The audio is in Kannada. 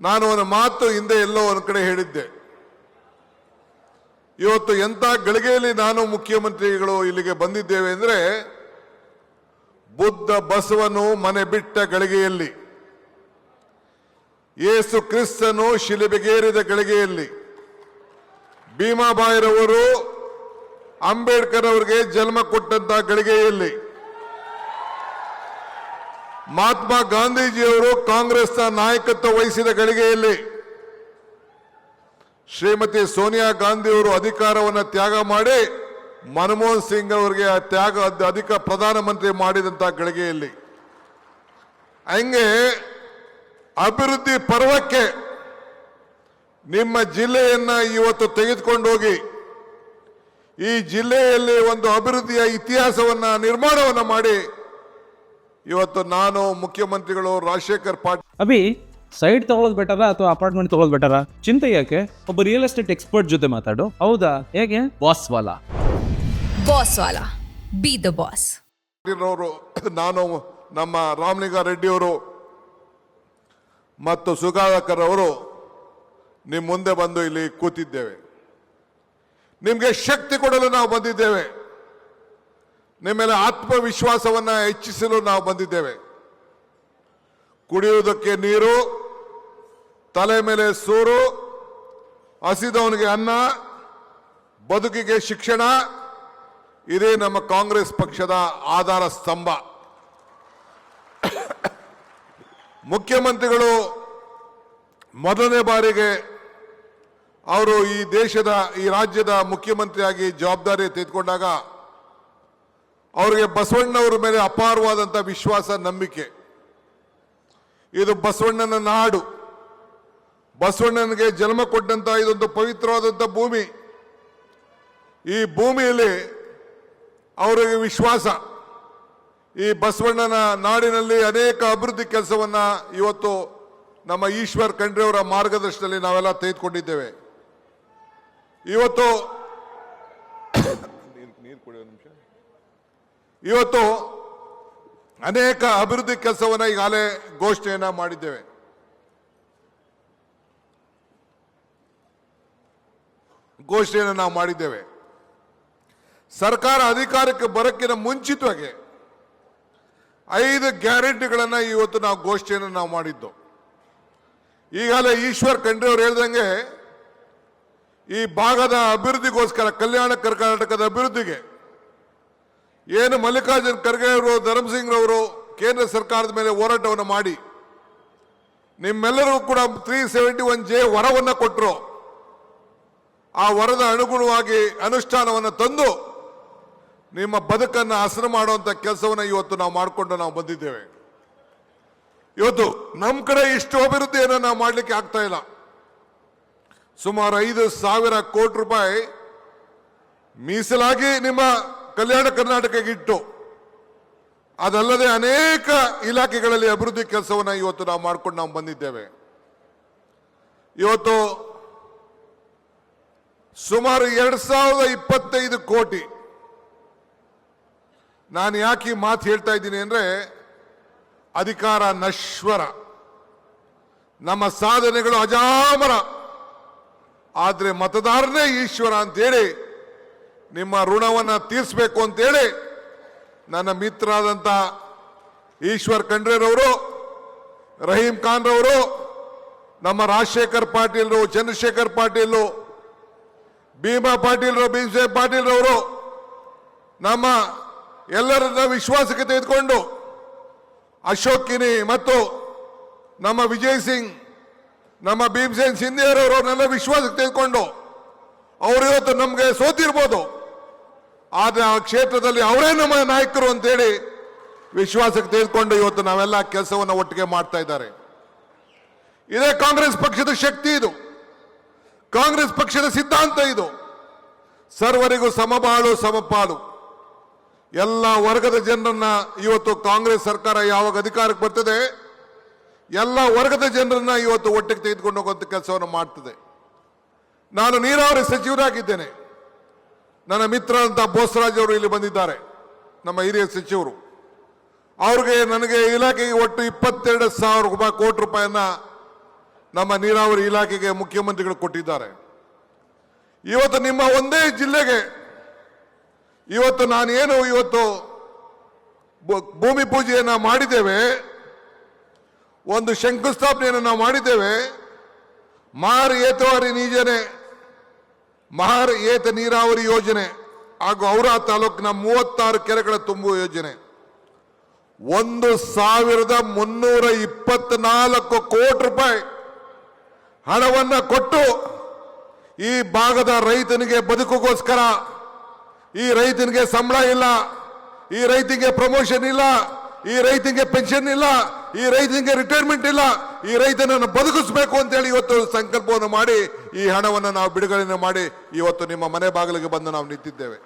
ನಾನು ಒಂದು ಮಾತು ಹಿಂದೆ ಎಲ್ಲೋ ಒಂದು ಕಡೆ ಹೇಳಿದ್ದೆ. ಇವತ್ತು ಎಂಥ ಗಳಿಗೆಯಲ್ಲಿ ನಾನು ಮುಖ್ಯಮಂತ್ರಿಗಳು ಇಲ್ಲಿಗೆ ಬಂದಿದ್ದೇವೆ ಅಂದ್ರೆ, ಬುದ್ಧ ಬಸವನು ಮನೆ ಬಿಟ್ಟ ಗಳಿಗೆಯಲ್ಲಿ, ಏಸು ಕ್ರಿಸ್ತನು ಶಿಲೆಬೆಗೇರಿದ ಗಳಿಗೆಯಲ್ಲಿ, ಭೀಮಾಬಾಯಿರವರು ಅಂಬೇಡ್ಕರ್ ಅವರಿಗೆ ಜನ್ಮ ಕೊಟ್ಟಂತ ಗಳಿಗೆಯಲ್ಲಿ ಮಹಾತ್ಮ ಗಾಂಧೀಜಿಯವರು ಕಾಂಗ್ರೆಸ್ನ ನಾಯಕತ್ವ ವಹಿಸಿದ ಗಳಿಗೆಯಲ್ಲಿ ಶ್ರೀಮತಿ ಸೋನಿಯಾ ಗಾಂಧಿ ಅವರು ಅಧಿಕಾರವನ್ನು ತ್ಯಾಗ ಮಾಡಿ ಮನಮೋಹನ್ ಸಿಂಗ್ ಅವರಿಗೆ ಆ ತ್ಯಾಗ ಅಧಿಕ ಪ್ರಧಾನಮಂತ್ರಿ ಮಾಡಿದಂಥ ಗಳಿಗೆಯಲ್ಲಿ. ಹಂಗೆ ಅಭಿವೃದ್ಧಿ ಪರ್ವಕ್ಕೆ ನಿಮ್ಮ ಜಿಲ್ಲೆಯನ್ನು ಇವತ್ತು ತೆಗೆದುಕೊಂಡು ಹೋಗಿ ಈ ಜಿಲ್ಲೆಯಲ್ಲಿ ಒಂದು ಅಭಿವೃದ್ಧಿಯ ಇತಿಹಾಸವನ್ನ ನಿರ್ಮಾಣವನ್ನು ಮಾಡಿ ಇವತ್ತು ನಾನು ಮುಖ್ಯಮಂತ್ರಿಗಳು ರಾಜಶೇಖರ್ ಪಾಟೀಲ್ ಅಭಿ ಸೈಡ್ ತಗೊಳ್ಳೋದು ಬೆಟರ ಅಥವಾ ಅಪಾರ್ಟ್ಮೆಂಟ್ ತಗೊಳ್ಳೋದು ಬೆಟರ ಚಿಂತೆ ಯಾಕೆ? ಒಬ್ಬ ರಿಯಲ್ ಎಸ್ಟೇಟ್ ಎಕ್ಸ್ಪರ್ಟ್ ಜೊತೆ ಮಾತಾಡು. ಹೌದಾ? ಹೇಗೆ? ಬಾಸ್ ವಾಲಾ. ಬಾಸ್ ವಾಲಾ. ಬಿ ದ ಬಾಸ್ ಅವರು ನಾನು ನಮ್ಮ ರಾಮಲಿಂಗ ರೆಡ್ಡಿಯವರು ಮತ್ತು ಸುಧಾಕರ್ ಅವರು ನಿಮ್ಮ ಮುಂದೆ ಬಂದು ಇಲ್ಲಿ ಕೂತಿದ್ದೇವೆ. ನಿಮಗೆ ಶಕ್ತಿ ಕೊಡಲು ನಾವು ಬಂದಿದ್ದೇವೆ. ನಿಮ್ಮ ಮೇಲೆ ಆತ್ಮವಿಶ್ವಾಸವನ್ನ ಹೆಚ್ಚಿಸಲು ನಾವು ಬಂದಿದ್ದೇವೆ. ಕುಡಿಯುವುದಕ್ಕೆ ನೀರು, ತಲೆ ಮೇಲೆ ಸೂರು, ಹಸಿದವನಿಗೆ ಅನ್ನ, ಬದುಕಿಗೆ ಶಿಕ್ಷಣ, ಇದೇ ನಮ್ಮ ಕಾಂಗ್ರೆಸ್ ಪಕ್ಷದ ಆಧಾರ ಸ್ತಂಭ. ಮುಖ್ಯಮಂತ್ರಿಗಳು ಮೊದಲನೇ ಬಾರಿಗೆ ಅವರು ಈ ದೇಶದ, ಈ ರಾಜ್ಯದ ಮುಖ್ಯಮಂತ್ರಿಯಾಗಿ ಜವಾಬ್ದಾರಿ ತೆಗೆದುಕೊಂಡಾಗ ಅವರಿಗೆ ಬಸವಣ್ಣವರ ಮೇಲೆ ಅಪಾರವಾದಂಥ ವಿಶ್ವಾಸ, ನಂಬಿಕೆ. ಇದು ಬಸವಣ್ಣನ ನಾಡು. ಬಸವಣ್ಣನಿಗೆ ಜನ್ಮ ಕೊಟ್ಟಂತ ಇದೊಂದು ಪವಿತ್ರವಾದಂಥ ಭೂಮಿ. ಈ ಭೂಮಿಯಲ್ಲಿ ಅವರಿಗೆ ವಿಶ್ವಾಸ. ಈ ಬಸವಣ್ಣನ ನಾಡಿನಲ್ಲಿ ಅನೇಕ ಅಭಿವೃದ್ಧಿ ಕೆಲಸವನ್ನ ಇವತ್ತು ನಮ್ಮ ಈಶ್ವರ್ ಖಂಡ್ರೆ ಅವರ ಮಾರ್ಗದರ್ಶನದಲ್ಲಿ ನಾವೆಲ್ಲ ತೆಗೆದುಕೊಂಡಿದ್ದೇವೆ. ಇವತ್ತು ಇವತ್ತು ಅನೇಕ ಅಭಿವೃದ್ಧಿ ಕೆಲಸವನ್ನು ಈಗಾಗಲೇ ಘೋಷಣೆಯನ್ನ ಮಾಡಿದ್ದೇವೆ. ಘೋಷಣೆಯನ್ನು ನಾವು ಮಾಡಿದ್ದೇವೆ. ಸರ್ಕಾರ ಅಧಿಕಾರಕ್ಕೆ ಬರೋಕ್ಕಿಂತ ಮುಂಚಿತವಾಗಿ ಐದು ಗ್ಯಾರಂಟಿಗಳನ್ನು ಇವತ್ತು ನಾವು ಘೋಷಣೆಯನ್ನು ನಾವು ಮಾಡಿದ್ದು. ಈಗಾಗಲೇ ಈಶ್ವರ್ ಖಂಡ್ರೆ ಅವರು ಹೇಳ್ದಂಗೆ ಈ ಭಾಗದ ಅಭಿವೃದ್ಧಿಗೋಸ್ಕರ, ಕಲ್ಯಾಣ ಕರ್ನಾಟಕದ ಅಭಿವೃದ್ಧಿಗೆ ಏನು ಮಲ್ಲಿಕಾರ್ಜುನ್ ಖರ್ಗೆ ಅವರು ಧರ್ಮಸಿಂಗ್ ಅವರು ಕೇಂದ್ರ ಸರ್ಕಾರದ ಮೇಲೆ ಹೋರಾಟವನ್ನು ಮಾಡಿ. ನಿಮ್ಮೆಲ್ಲರಿಗೂ ಕೂಡ ತ್ರೀ ಸೆವೆಂಟಿ ಒನ್ ಜೆ ವರವನ್ನು ಕೊಟ್ಟರು ಆ ವರದ ಅನುಗುಣವಾಗಿ ಅನುಷ್ಠಾನವನ್ನು ತಂದು ನಿಮ್ಮ ಬದುಕನ್ನು ಹಸನು ಮಾಡುವಂಥ ಕೆಲಸವನ್ನು ಇವತ್ತು ನಾವು ಮಾಡಿಕೊಂಡು ನಾವು ಬಂದಿದ್ದೇವೆ. ಇವತ್ತು ನಮ್ಮ ಕಡೆ ಇಷ್ಟು ಅಭಿವೃದ್ಧಿಯನ್ನು ನಾವು ಮಾಡಲಿಕ್ಕೆ ಆಗ್ತಾ ಇಲ್ಲ. ಸುಮಾರು ಐದು ಸಾವಿರ ಕೋಟಿ ರೂಪಾಯಿ ಮೀಸಲಾಗಿ ನಿಮ್ಮ ಕಲ್ಯಾಣ ಕರ್ನಾಟಕಕ್ಕೆ ಇಟ್ಟು, ಅದಲ್ಲದೆ ಅನೇಕ ಇಲಾಖೆಗಳಲ್ಲಿ ಅಭಿವೃದ್ಧಿ ಕೆಲಸವನ್ನು ಇವತ್ತು ನಾವು ಮಾಡ್ಕೊಂಡು ನಾವು ಬಂದಿದ್ದೇವೆ. ಇವತ್ತು ಸುಮಾರು ಎರಡ್ ಸಾವಿರದ ಇಪ್ಪತ್ತೈದು ಕೋಟಿ. ನಾನು ಯಾಕೆ ಮಾತು ಹೇಳ್ತಾ ಇದ್ದೀನಿ ಅಂದ್ರೆ, ಅಧಿಕಾರ ನಶ್ವರ. ನಮ್ಮ ಸಾಧನೆಗಳು ಅಜಾಮರ. ಆದರೆ ಮತದಾರನೇ ಈಶ್ವರ ಅಂತೇಳಿ ನಿಮ್ಮ ಋಣವನ್ನು ತೀರಿಸಬೇಕು ಅಂತೇಳಿ ನನ್ನ ಮಿತ್ರರಾದಂಥ ಈಶ್ವರ್ ಖಂಡ್ರೆರವರು, ರಹೀಂ ಖಾನ್ ರವರು ನಮ್ಮ ರಾಜಶೇಖರ್ ಪಾಟೀಲ್ರು, ಚಂದ್ರಶೇಖರ್ ಪಾಟೀಲು ಭೀಮಾ ಪಾಟೀಲ್ರು ಭೀಮಸೇ ಪಾಟೀಲ್ ರವರು ನಮ್ಮ ಎಲ್ಲರನ್ನ ವಿಶ್ವಾಸಕ್ಕೆ ತೆಗೆದುಕೊಂಡು ಅಶೋಕ್ ಕಿನಿ ಮತ್ತು ನಮ್ಮ ವಿಜಯ್ ಸಿಂಗ್, ನಮ್ಮ ಭೀಮಸೇನ್ ಸಿಂಧಿಯರವರನ್ನೆಲ್ಲ ವಿಶ್ವಾಸಕ್ಕೆ ತೆಗೆದುಕೊಂಡು ಅವರು ಇವತ್ತು ನಮಗೆ ಸೋತಿರ್ಬೋದು. ಆದ್ರೆ ಆ ಕ್ಷೇತ್ರದಲ್ಲಿ ಅವರೇ ನಮ್ಮ ನಾಯಕರು ಅಂತೇಳಿ ವಿಶ್ವಾಸಕ್ಕೆ ತೆಗೆದುಕೊಂಡು ಇವತ್ತು ನಾವೆಲ್ಲ ಕೆಲಸವನ್ನು ಒಟ್ಟಿಗೆ ಮಾಡ್ತಾ ಇದ್ದಾರೆ. ಇದೇ ಕಾಂಗ್ರೆಸ್ ಪಕ್ಷದ ಶಕ್ತಿ ಇದು. ಕಾಂಗ್ರೆಸ್ ಪಕ್ಷದ ಸಿದ್ಧಾಂತ ಇದು. ಸರ್ವರಿಗೂ ಸಮಬಾಳು ಸಮಪಾಲು ಎಲ್ಲ ವರ್ಗದ ಜನರನ್ನ ಇವತ್ತು ಕಾಂಗ್ರೆಸ್ ಸರ್ಕಾರ ಯಾವಾಗ ಅಧಿಕಾರಕ್ಕೆ ಬರ್ತದೆ, ಎಲ್ಲ ವರ್ಗದ ಜನರನ್ನ ಇವತ್ತು ಒಟ್ಟಿಗೆ ತೆಗೆದುಕೊಂಡು ಹೋಗುವಂತ ಕೆಲಸವನ್ನು ಮಾಡ್ತದೆ. ನಾನು ನೀರಾವರಿ ಸಚಿವರಾಗಿದ್ದೇನೆ. ನನ್ನ ಮಿತ್ರರಂತ ಬೋಸರಾಜ್ ಅವರು ಇಲ್ಲಿ ಬಂದಿದ್ದಾರೆ, ನಮ್ಮ ಹಿರಿಯ ಸಚಿವರು. ಅವ್ರಿಗೆ ನನಗೆ ಇಲಾಖೆಗೆ ಒಟ್ಟು ಇಪ್ಪತ್ತೆರಡು ಸಾವಿರ ರೂಪಾಯಿ ಕೋಟಿ ರೂಪಾಯಿಯನ್ನ ನಮ್ಮ ನೀರಾವರಿ ಇಲಾಖೆಗೆ ಮುಖ್ಯಮಂತ್ರಿಗಳು ಕೊಟ್ಟಿದ್ದಾರೆ. ಇವತ್ತು ನಿಮ್ಮ ಒಂದೇ ಜಿಲ್ಲೆಗೆ ಇವತ್ತು ನಾನೇನು ಇವತ್ತು ಭೂಮಿ ಪೂಜೆಯನ್ನು ಮಾಡಿದ್ದೇವೆ, ಒಂದು ಶಂಕುಸ್ಥಾಪನೆಯನ್ನು ನಾವು ಮಾಡಿದ್ದೇವೆ, ಮಾರು ಏತವಾರಿ ನೀಜನೆ ಮಹಾರ್ ಏತ ನೀರಾವರಿ ಯೋಜನೆ ಹಾಗೂ ಔರಾ ತಾಲೂಕಿನ ಮೂವತ್ತಾರು ಕೆರೆಗಳ ತುಂಬುವ ಯೋಜನೆ. ಒಂದು ಸಾವಿರದ ಮುನ್ನೂರ ಇಪ್ಪತ್ನಾಲ್ಕು ಕೋಟಿ ರೂಪಾಯಿ ಹಣವನ್ನು ಕೊಟ್ಟು ಈ ಭಾಗದ ರೈತನಿಗೆ ಬದುಕುಗೋಸ್ಕರ, ಈ ರೈತನಿಗೆ ಸಂಬಳ ಇಲ್ಲ, ಈ ರೈತನಿಗೆ ಪ್ರಮೋಷನ್ ಇಲ್ಲ, ಈ ರೈತನಿಗೆ ಪೆನ್ಷನ್ ಇಲ್ಲ, ಈ ರೈತನಿಗೆ ರಿಟೈರ್ಮೆಂಟ್ ಇಲ್ಲ ಈ ರೈತನನ್ನು ಬದುಕಿಸಬೇಕು ಅಂತೇಳಿ ಇವತ್ತು ಸಂಕಲ್ಪವನ್ನು ಮಾಡಿ ಈ ಹಣವನ್ನು ನಾವು ಬಿಡುಗಡೆಯನ್ನು ಮಾಡಿ ಇವತ್ತು ನಿಮ್ಮ ಮನೆ ಬಾಗಿಲಿಗೆ ಬಂದು ನಾವು ನಿಂತಿದ್ದೇವೆ.